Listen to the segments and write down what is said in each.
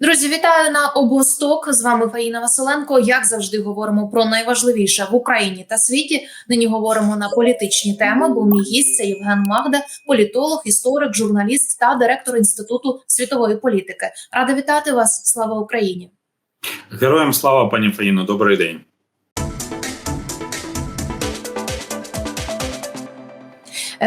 Друзі, вітаю на обосток. З вами Фаїна Василенко. Як завжди, говоримо про найважливіше в Україні та світі. Нині говоримо на політичні теми. Бо мій гість це Євген Магда, політолог, історик, журналіст та директор інституту світової політики. Рада вітати вас. Слава Україні! Героям слава, пані Фаїно, добрий день.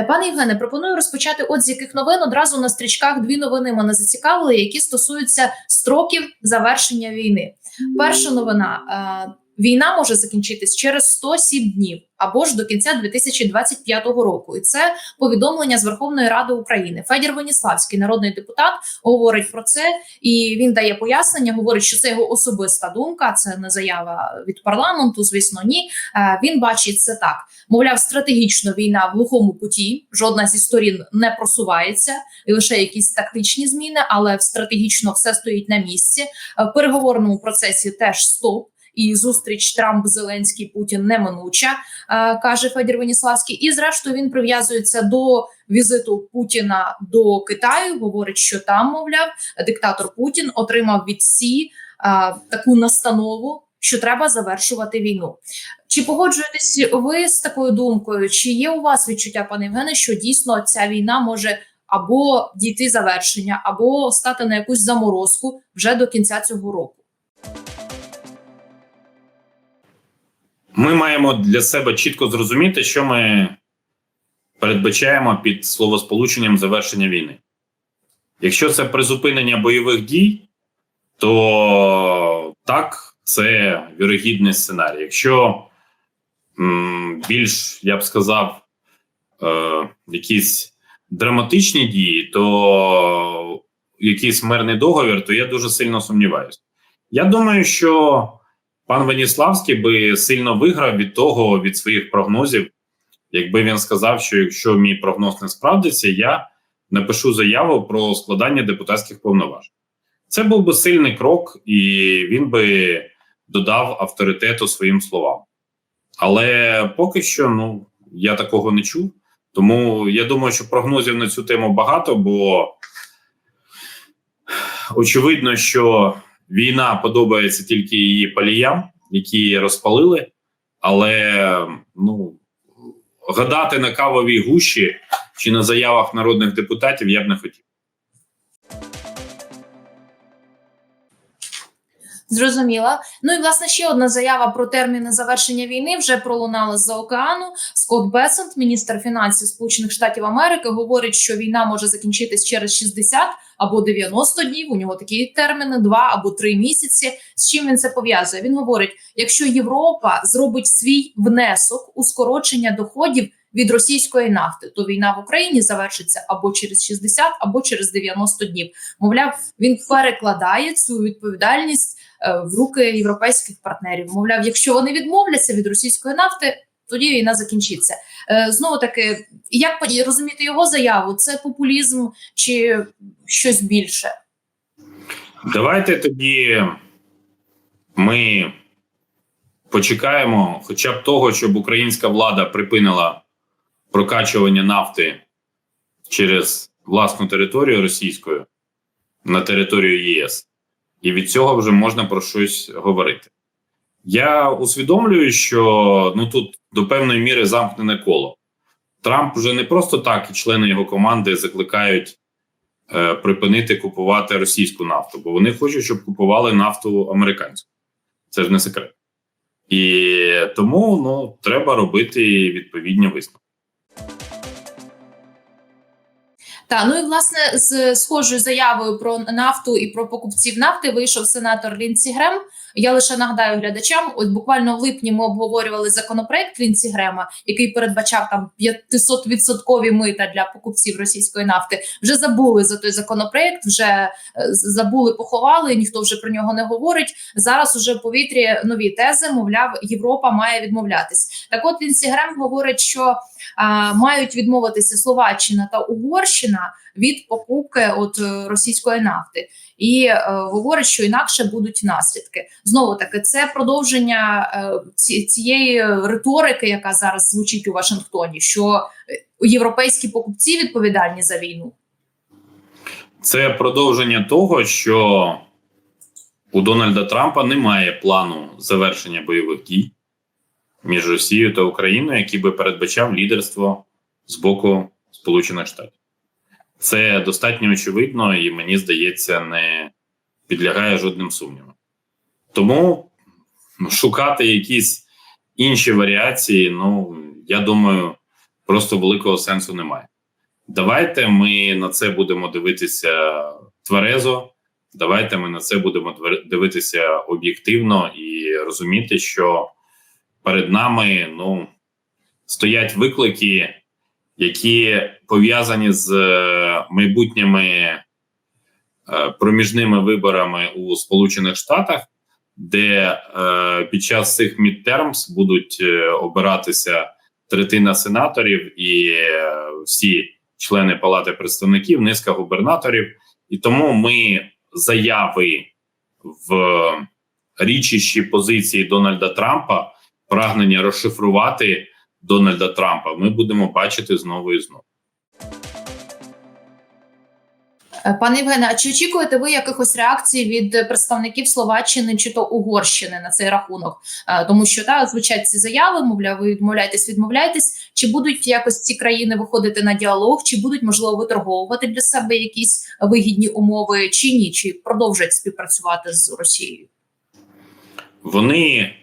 Пане Євгене, пропоную розпочати от з яких новин. Одразу на стрічках дві новини мене зацікавили, які стосуються строків завершення війни. Перша новина: е, війна може закінчитись через 107 днів або ж до кінця 2025 року. І це повідомлення з Верховної Ради України. Федір Веніславський, народний депутат, говорить про це, і він дає пояснення. Говорить, що це його особиста думка. Це не заява від парламенту. Звісно, ні. Е, Він бачить це так. Мовляв, стратегічно війна в глухому куті. Жодна зі сторін не просувається, і лише якісь тактичні зміни, але стратегічно все стоїть на місці. Е, В переговорному процесі теж стоп. І зустріч Трамп Зеленський Путін неминуча, е, каже Федір Веніславський. І зрештою він прив'язується до візиту Путіна до Китаю. Говорить, що там, мовляв, диктатор Путін отримав від Сі е, таку настанову, що треба завершувати війну. Чи погоджуєтесь ви з такою думкою? Чи є у вас відчуття, пане Євгене, що дійсно ця війна може або дійти завершення, або стати на якусь заморозку вже до кінця цього року? Ми маємо для себе чітко зрозуміти, що ми передбачаємо під словосполученням завершення війни. Якщо це призупинення бойових дій, то так, це вірогідний сценарій. Якщо м, більш, я б сказав, е, якісь драматичні дії, то якийсь мирний договір, то я дуже сильно сумніваюся. Я думаю, що пан Веніславський би сильно виграв від того, від своїх прогнозів, якби він сказав, що якщо мій прогноз не справдиться, я напишу заяву про складання депутатських повноважень. Це був би сильний крок, і він би додав авторитету своїм словам. Але поки що, ну я такого не чув. Тому я думаю, що прогнозів на цю тему багато, бо очевидно, що війна подобається тільки її паліям, які її розпалили. Але ну гадати на кавовій гущі чи на заявах народних депутатів я б не хотів. Зрозуміла. Ну і власне ще одна заява про терміни завершення війни вже пролунала з-за океану. Скотт Бесент, міністр фінансів Сполучених Штатів Америки, говорить, що війна може закінчитись через 60 або 90 днів. У нього такі терміни: 2 або 3 місяці. З чим він це пов'язує? Він говорить: якщо Європа зробить свій внесок у скорочення доходів. Від російської нафти, то війна в Україні завершиться або через 60, або через 90 днів. Мовляв, він перекладає цю відповідальність в руки європейських партнерів. Мовляв, якщо вони відмовляться від російської нафти, тоді війна закінчиться. Е, Знову таки, як розуміти його заяву? Це популізм чи щось більше? Давайте тоді ми почекаємо, хоча б того, щоб українська влада припинила прокачування нафти через власну територію російською на територію ЄС, і від цього вже можна про щось говорити. Я усвідомлюю, що ну тут до певної міри замкнене коло. Трамп вже не просто так, і члени його команди закликають е, припинити купувати російську нафту, бо вони хочуть, щоб купували нафту американську. Це ж не секрет. І тому ну, треба робити відповідні висновки. Та ну і власне з схожою заявою про нафту і про покупців нафти вийшов сенатор Лінсі Грем. Я лише нагадаю глядачам. От буквально в липні ми обговорювали законопроект Лінсі Грема, який передбачав там 500% мита для покупців російської нафти. Вже забули за той законопроект, вже е, забули, поховали. Ніхто вже про нього не говорить. Зараз уже в повітрі нові тези. Мовляв, Європа має відмовлятись. Так, от Лінсі Грем говорить, що а, мають відмовитися Словаччина та Угорщина від покупки от е, російської нафти, і е, говорить, що інакше будуть наслідки. Знову таки, це продовження е, ці, цієї риторики, яка зараз звучить у Вашингтоні, що е, європейські покупці відповідальні за війну. Це продовження того, що у Дональда Трампа немає плану завершення бойових дій між Росією та Україною, який би передбачав лідерство з боку Сполучених Штатів. Це достатньо очевидно і мені здається, не підлягає жодним сумнівам. Тому ну, шукати якісь інші варіації, ну я думаю, просто великого сенсу немає. Давайте ми на це будемо дивитися тверезо. Давайте ми на це будемо дивитися об'єктивно і розуміти, що перед нами ну, стоять виклики, які пов'язані з е, майбутніми е, проміжними виборами у Сполучених Штатах, де е, під час цих midterms будуть обиратися третина сенаторів і всі члени Палати представників, низка губернаторів. І тому ми заяви в річищі позиції Дональда Трампа, прагнення розшифрувати Дональда Трампа, ми будемо бачити знову і знову. Пане Євгене, а чи очікуєте ви якихось реакцій від е, представників Словаччини чи то Угорщини на цей рахунок? Е, Тому що та звучать ці заяви, мовляв, ви відмовляєтесь, відмовляєтесь. Чи будуть якось ці країни виходити на діалог, чи будуть можливо виторговувати для себе якісь вигідні умови, чи ні? Чи продовжать співпрацювати з Росією? Вони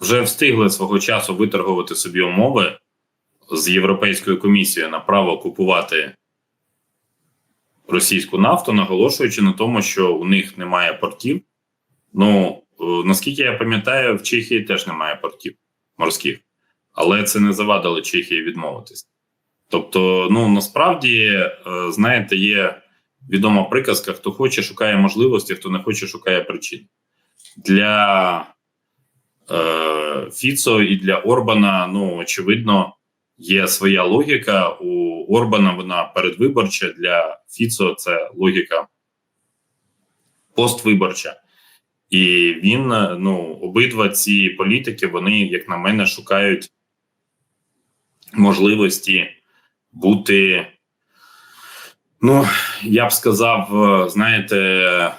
вже встигли свого часу виторгувати собі умови з Європейською комісією на право купувати російську нафту, наголошуючи на тому, що у них немає портів. Ну е, наскільки я пам'ятаю, в Чехії теж немає портів морських, але це не завадило Чехії відмовитись. Тобто, ну насправді, е, знаєте, є відома приказка: хто хоче, шукає можливості, хто не хоче, шукає причин. Для е, Фіцо і для Орбана, ну очевидно, є своя логіка. У Орбана вона передвиборча. Для Фіцо це логіка поствиборча. І він, ну, обидва ці політики, вони, як на мене, шукають можливості бути, ну, я б сказав, знаєте,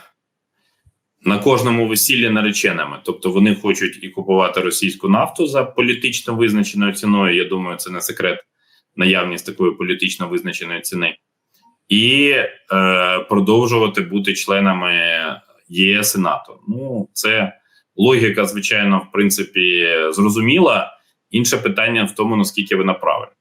на кожному весіллі нареченими. Тобто вони хочуть і купувати російську нафту за політично визначеною ціною. Я думаю, це не секрет наявність такої політично визначеної ціни, і е, продовжувати бути членами ЄС і НАТО. Ну, це логіка, звичайно, в принципі, зрозуміла. Інше питання в тому, наскільки вона правильна.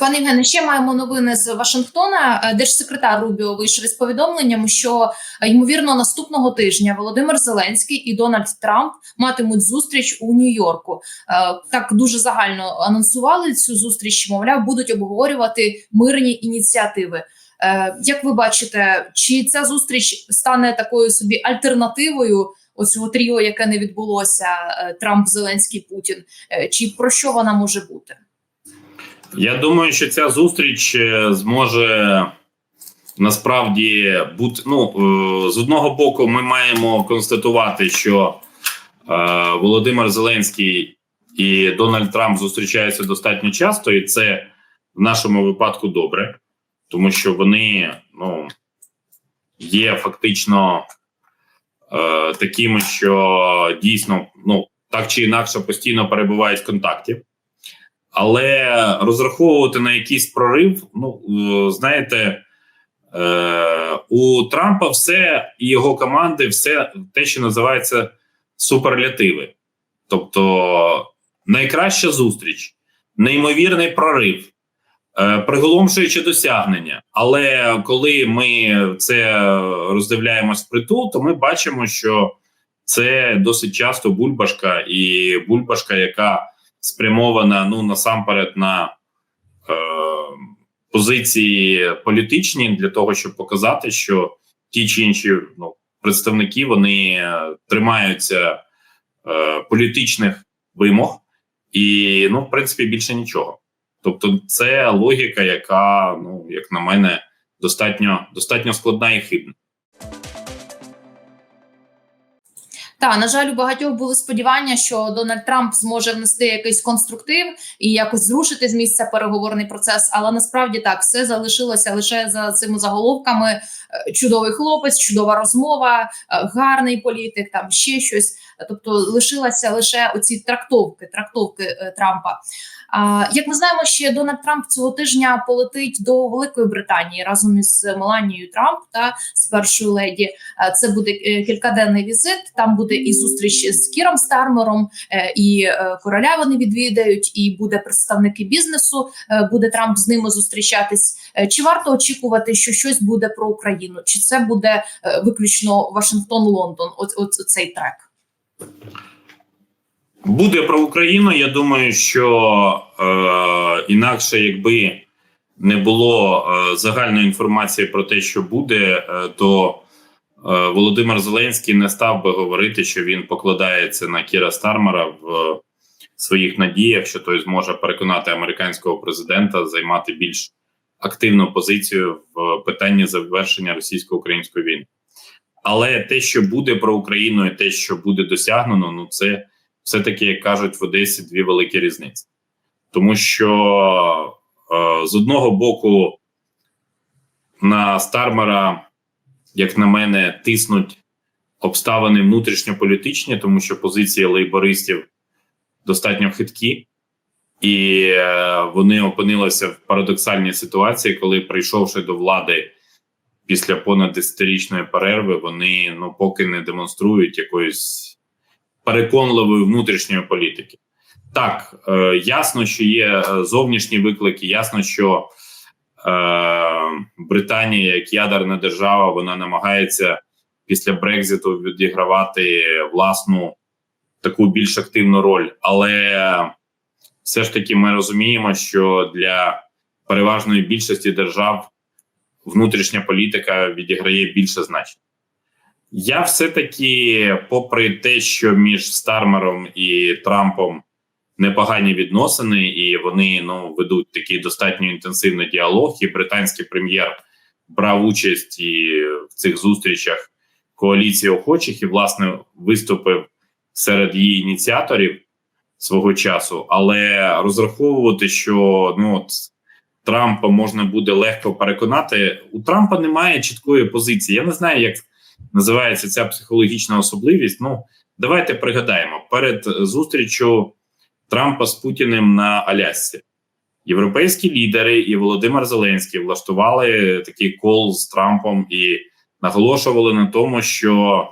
Пане Євгене, ще маємо новини з Вашингтона. Е, Держсекретар Рубіо вийшов із повідомленням, що е, ймовірно наступного тижня Володимир Зеленський і Дональд Трамп матимуть зустріч у Нью-Йорку. Е, Так дуже загально анонсували цю зустріч. Мовляв, будуть обговорювати мирні ініціативи. Е, Як ви бачите, чи ця зустріч стане такою собі альтернативою? Оцього тріо, яке не відбулося, е, Трамп, Зеленський, Путін, Е, чи про що вона може бути? Я думаю, що ця зустріч е, зможе насправді бути. Ну е, з одного боку, ми маємо констатувати, що е, Володимир Зеленський і Дональд Трамп зустрічаються достатньо часто, і це в нашому випадку добре, тому що вони ну, є фактично такими, що дійсно ну так чи інакше постійно перебувають в контакті. Але розраховувати на якийсь прорив, ну е, знаєте, е, у Трампа все і його команди, все те, що називається суперлятиви. Тобто найкраща зустріч, неймовірний прорив, е, приголомшуюче досягнення. Але коли ми це роздивляємось притул, то ми бачимо, що це досить часто бульбашка, і бульбашка, яка спрямована ну насамперед на е, позиції політичні для того, щоб показати, що ті чи інші ну, представники вони е, тримаються е, політичних вимог, і ну, в принципі, більше нічого. Тобто, це логіка, яка, ну як на мене, достатньо достатньо складна і хибна. Та на жаль, у багатьох були сподівання, що Дональд Трамп зможе внести якийсь конструктив і якось зрушити з місця переговорний процес. Але насправді так все залишилося лише за цими заголовками: Е, чудовий хлопець, чудова розмова, е, гарний політик, там ще щось. Тобто лишилася лише оці трактовки, трактовки е, Трампа. Як ми знаємо, ще Дональд Трамп цього тижня полетить до Великої Британії разом із Меланією Трамп та з першою леді. Це буде е, кількаденний візит. Там буде і зустріч з Кіром Стармером, е, і короля вони відвідають, і буде представники бізнесу. Буде Трамп з ними зустрічатись. Чи варто очікувати, що щось буде про Україну? Чи це буде виключно Вашингтон-Лондон? От, от цей трек. Буде про Україну. Я думаю, що е, інакше, якби не було е, загальної інформації про те, що буде, е, то е, Володимир Зеленський не став би говорити, що він покладається на Кіра Стармера в своїх надіях, що той зможе переконати американського президента займати більш активну позицію в питанні завершення російсько-української війни. Але те, що буде про Україну, і те, що буде досягнено, ну це все-таки, як кажуть в Одесі, дві великі різниці. Тому що е, з одного боку на Стармера, як на мене, тиснуть обставини внутрішньополітичні, тому що позиції лейбористів достатньо хиткі, і е, вони опинилися в парадоксальній ситуації, коли, прийшовши до влади після понад 10-річної перерви, вони ну поки не демонструють якоїсь переконливої внутрішньої політики. Так, е, ясно, що є е, зовнішні виклики. Ясно, що е, Британія, як ядерна держава, вона намагається після Брекзиту відігравати власну таку більш активну роль. Але все ж таки ми розуміємо, що для переважної більшості держав внутрішня політика відіграє більше значення. Я все-таки, попри те, що між Стармером і Трампом непогані відносини, і вони ну ведуть такий достатньо інтенсивний діалог. І британський прем'єр брав участь і в цих зустрічах коаліції охочих і власне виступив серед її ініціаторів свого часу. Але розраховувати, що ну от Трампа можна буде легко переконати, у Трампа немає чіткої позиції. Я не знаю, як називається ця психологічна особливість. Ну давайте пригадаємо перед зустрічю Трампа з Путіним на Алясці. Європейські лідери і Володимир Зеленський влаштували такий кол з Трампом і наголошували на тому, що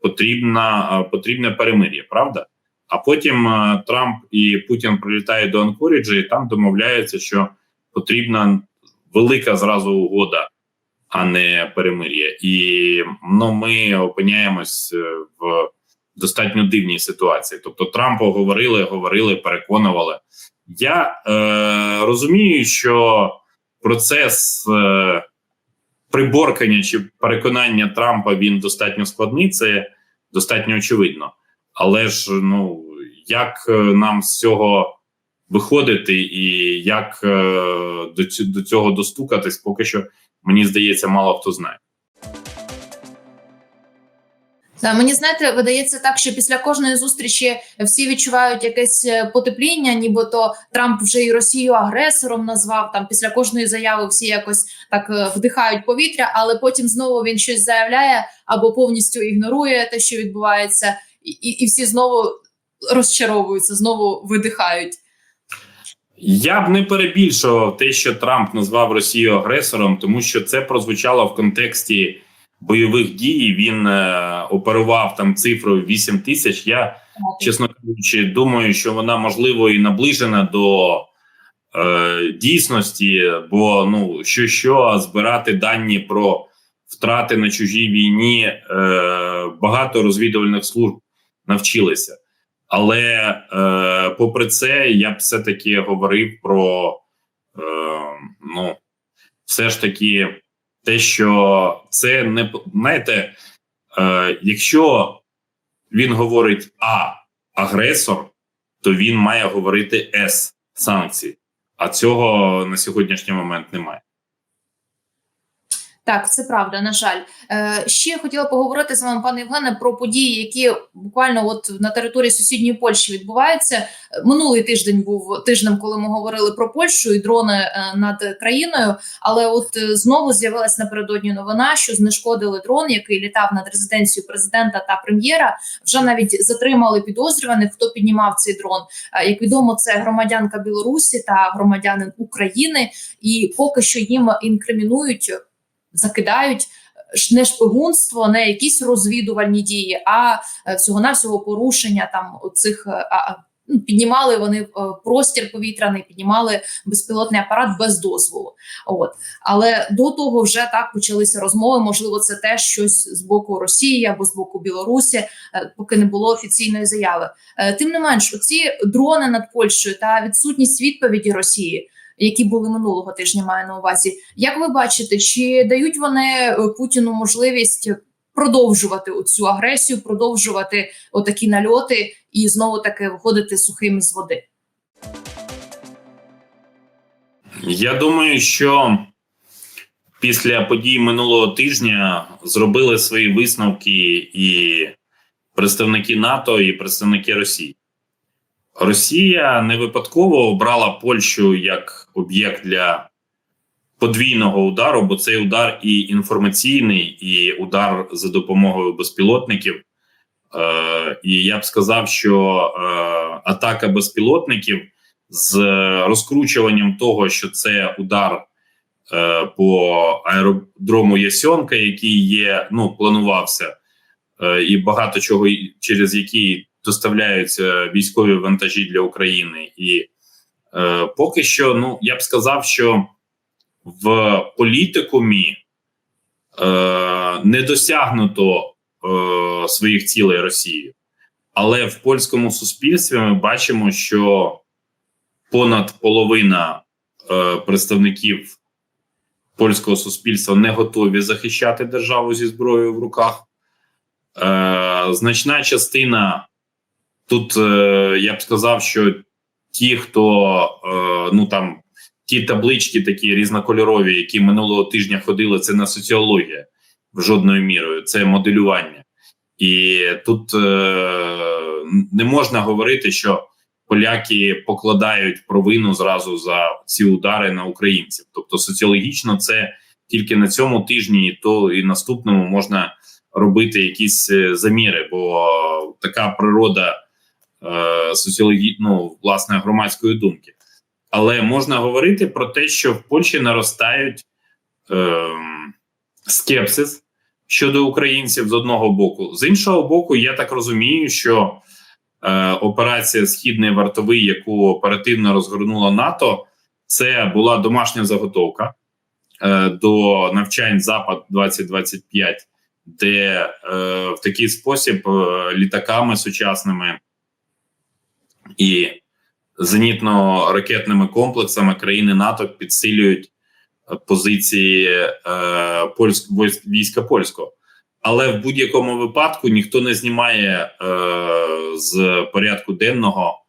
потрібна потрібне перемир'я, правда? А потім Трамп і Путін прилітають до Анкоріджа, і там домовляються, що потрібна велика зразу угода а не перемир'я. І ну, ми опиняємось е, в достатньо дивній ситуації. Тобто, Трампу говорили, говорили, переконували. Я е, розумію, що процес е, приборкання чи переконання Трампа він достатньо складний, це достатньо очевидно. Але ж ну як е, нам з цього виходити, і як е, до, цього достукатись, поки що мені здається, мало хто знає. Да, мені знаєте, видається так, що після кожної зустрічі всі відчувають якесь е, потепління, нібито Трамп вже і Росію агресором назвав. Там після кожної заяви всі якось так е, вдихають повітря, але потім знову він щось заявляє або повністю ігнорує те, що відбувається, і, і всі знову розчаровуються, знову видихають. Я б не перебільшував те, що Трамп назвав Росію агресором, тому що це прозвучало в контексті бойових дій. Він е, оперував там цифрою 8 тисяч. Я чесно кажучи, думаю, що вона можливо і наближена до е, дійсності, бо ну що що збирати дані про втрати на чужій війні е, багато розвідувальних служб навчилися. Але е, попри це, я б все таки говорив про е, ну, все ж таки, те, що це не знаєте, е, якщо він говорить А агресор, то він має говорити С санкції, а цього на сьогоднішній момент немає. Так, це правда, на жаль. Е, ще хотіла поговорити з вами, пане Євгене, про події, які буквально от на території сусідньої Польщі відбуваються. Е, Минулий тиждень був тижнем, коли ми говорили про Польщу і дрони е, над країною. Але от е, знову з'явилась напередодні новина, що знешкодили дрон, який літав над резиденцією президента та прем'єра. Вже навіть затримали підозрюваних, хто піднімав цей дрон. Як відомо, це громадянка Білорусі та громадянин України, і поки що їм інкримінують закидають не шпигунство, не якісь розвідувальні дії, а всього навсього порушення там цих ну, піднімали вони е, простір повітряний, піднімали безпілотний апарат без дозволу. От але до того вже так почалися розмови. Можливо, це теж щось з боку Росії або з боку Білорусі, е, поки не було офіційної заяви. Е, Тим не менш, оці дрони над Польщею та відсутність відповіді Росії. Які були минулого тижня, маю на увазі. Як ви бачите, чи дають вони е, Путіну можливість продовжувати цю агресію, продовжувати отакі нальоти і знову таки виходити сухими з води? Я думаю, що після подій минулого тижня зробили свої висновки і представники НАТО, і представники Росії. Росія не випадково обрала Польщу як об'єкт для подвійного удару, бо цей удар і інформаційний, і удар за допомогою безпілотників. Е, і я б сказав, що е, атака безпілотників з розкручуванням того, що це удар е, по аеродрому Ясьонка, який є, ну планувався, е, і багато чого через який доставляються військові вантажі для України. І е, поки що, ну я б сказав, що в політикумі е, не досягнуто е, своїх цілей Росією. Але в польському суспільстві ми бачимо, що понад половина е, представників польського суспільства не готові захищати державу зі зброєю в руках. Е, значна частина тут е, я б сказав, що ті, хто е, ну там ті таблички такі різнокольорові, які минулого тижня ходили, це не соціологія жодною мірою, це моделювання. І тут е, не можна говорити, що поляки покладають провину зразу за ці удари на українців. Тобто, соціологічно, це тільки на цьому тижні, і то і наступному можна робити якісь е, заміри, бо така природа соціологі... ну, власне громадської думки. Але можна говорити про те, що в Польщі наростають е, скепсис щодо українців з одного боку. З іншого боку, я так розумію, що е, операція Східний вартовий, яку оперативно розгорнула НАТО, це була домашня заготовка е, до навчань Запад 2025, де е, в такий спосіб е, літаками сучасними і зенітно-ракетними комплексами країни НАТО підсилюють е, позиції е, польськ, війська польського. Але в будь-якому випадку ніхто не знімає е, з порядку денного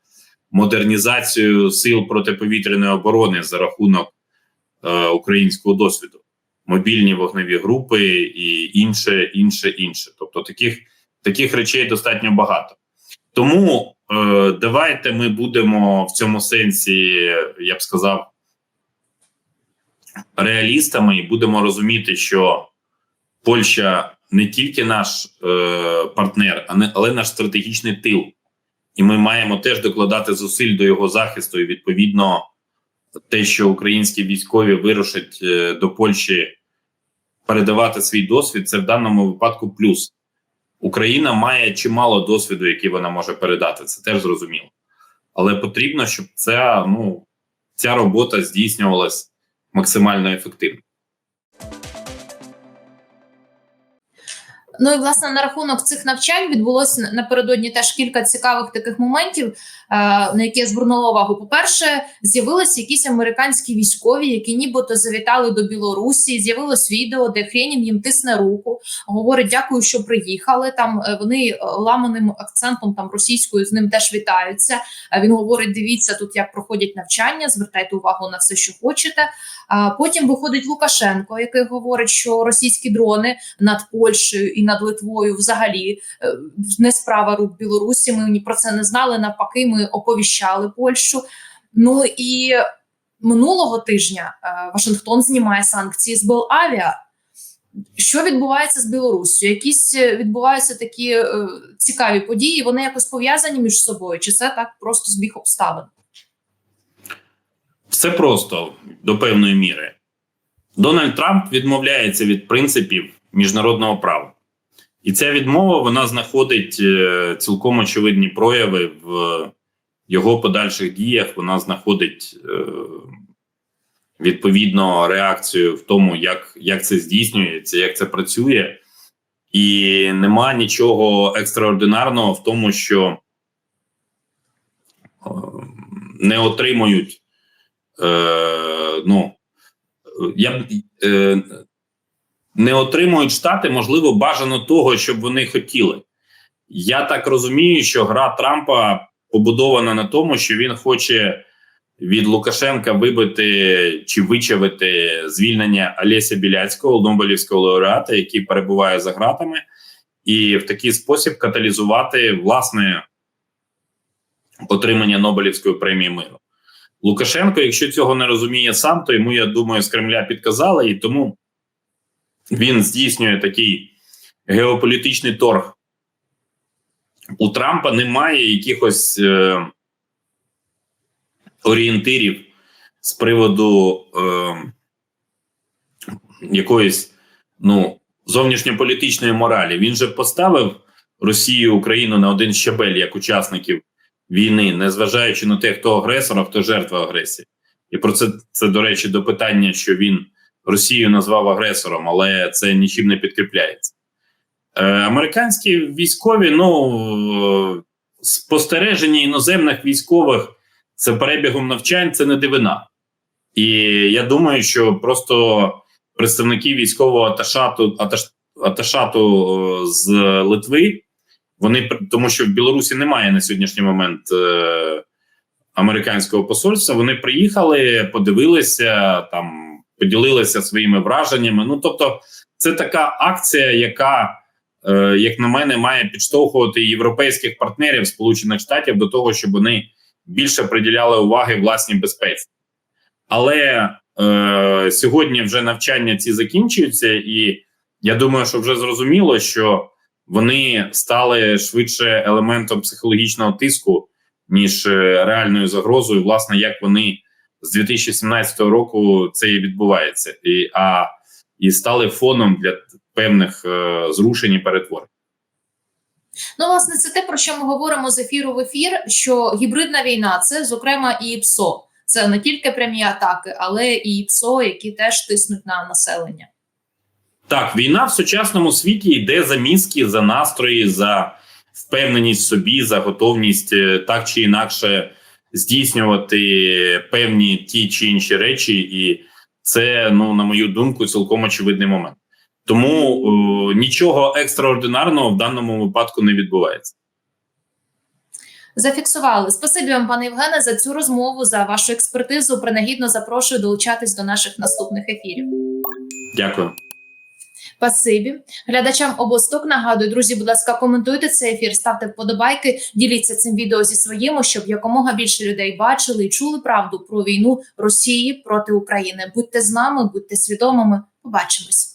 модернізацію сил протиповітряної оборони за рахунок е, українського досвіду, мобільні вогневі групи і інше, інше, інше. Тобто таких, таких речей достатньо багато. Тому е, давайте ми будемо в цьому сенсі, я б сказав, реалістами і будемо розуміти, що Польща не тільки наш е, партнер, але наш стратегічний тил. І ми маємо теж докладати зусиль до його захисту. І відповідно, те, що українські військові вирушать е, до Польщі передавати свій досвід, це в даному випадку плюс. Україна має чимало досвіду, який вона може передати. Це теж зрозуміло. Але потрібно, щоб ця, ну, ця робота здійснювалась максимально ефективно. Ну і власне на рахунок цих навчань відбулося напередодні теж кілька цікавих таких моментів, е, на які я звернула увагу. По-перше, з'явилися якісь американські військові, які нібито завітали до Білорусі. З'явилось відео, де Хренін їм тисне руку, говорить дякую, що приїхали. Там е, вони е, ламаним акцентом там російською з ним теж вітаються. Він говорить: дивіться тут, як проходять навчання, звертайте увагу на все, що хочете. А потім виходить Лукашенко, який говорить, що російські дрони над Польщею і над Литвою взагалі е, не справа рук Білорусі. Ми про це не знали. Навпаки, ми оповіщали Польщу. Ну і минулого тижня е, Вашингтон знімає санкції з Белавіа. Що відбувається з Білоруссю? Якісь е, відбуваються такі е, цікаві події. Вони якось пов'язані між собою, чи це так просто збіг обставин? Все просто до певної міри. Дональд Трамп відмовляється від принципів міжнародного права. І ця відмова вона знаходить е, цілком очевидні прояви в його подальших діях. Вона знаходить е, відповідно реакцію в тому, як, як це здійснюється, як це працює. І нема нічого екстраординарного в тому, що е, не отримують. Ну, я е, не отримують штати, можливо, бажано того, щоб вони хотіли. Я так розумію, що гра Трампа побудована на тому, що він хоче від Лукашенка вибити чи вичавити звільнення Олеся Біляцького, Нобелівського лауреата, який перебуває за ґратами, і в такий спосіб каталізувати власне отримання Нобелівської премії миру. Лукашенко, якщо цього не розуміє сам, то йому, я думаю, з Кремля підказали, і тому він здійснює такий геополітичний торг. У Трампа немає якихось е, орієнтирів з приводу е, якоїсь ну, зовнішньополітичної моралі. Він же поставив Росію Україну на один щабель як учасників війни, незважаючи на те, хто агресор, а хто жертва агресії. І про це це, до речі, до питання, що він Росію назвав агресором, але це нічим не підкріпляється. Е, Американські військові, ну спостереження іноземних військових це перебігом навчань, це не дивина. І я думаю, що просто представники військового аташату, аташ, аташату з Литви. Вони тому, що в Білорусі немає на сьогоднішній момент е, американського посольства. Вони приїхали, подивилися там, поділилися своїми враженнями. Ну тобто, це така акція, яка, е, як на мене, має підштовхувати європейських партнерів Сполучених Штатів до того, щоб вони більше приділяли уваги власній безпеці. Але е, сьогодні вже навчання ці закінчуються, і я думаю, що вже зрозуміло, що вони стали швидше елементом психологічного тиску, ніж е, реальною загрозою, власне, як вони з 2017 року це і відбувається, і а і стали фоном для певних е, зрушень і перетворень. Ну, власне, це те, про що ми говоримо з ефіру в ефір. Що гібридна війна це, зокрема, і ПСО. Це не тільки прямі атаки, але і ПСО, які теж тиснуть на населення. Так, війна в сучасному світі йде за мізки, за настрої, за впевненість в собі, за готовність е, так чи інакше здійснювати певні ті чи інші речі, і це, ну на мою думку, цілком очевидний момент. Тому о, нічого екстраординарного в даному випадку не відбувається. Зафіксували. Спасибі вам, пане Євгене, за цю розмову, за вашу експертизу. Принагідно запрошую долучатись до наших наступних ефірів. Дякую. Спасибі. Глядачам обосток нагадую, друзі, будь ласка, коментуйте цей ефір, ставте вподобайки, діліться цим відео зі своїми, щоб якомога більше людей бачили і чули правду про війну Росії проти України. Будьте з нами, будьте свідомими. Побачимось.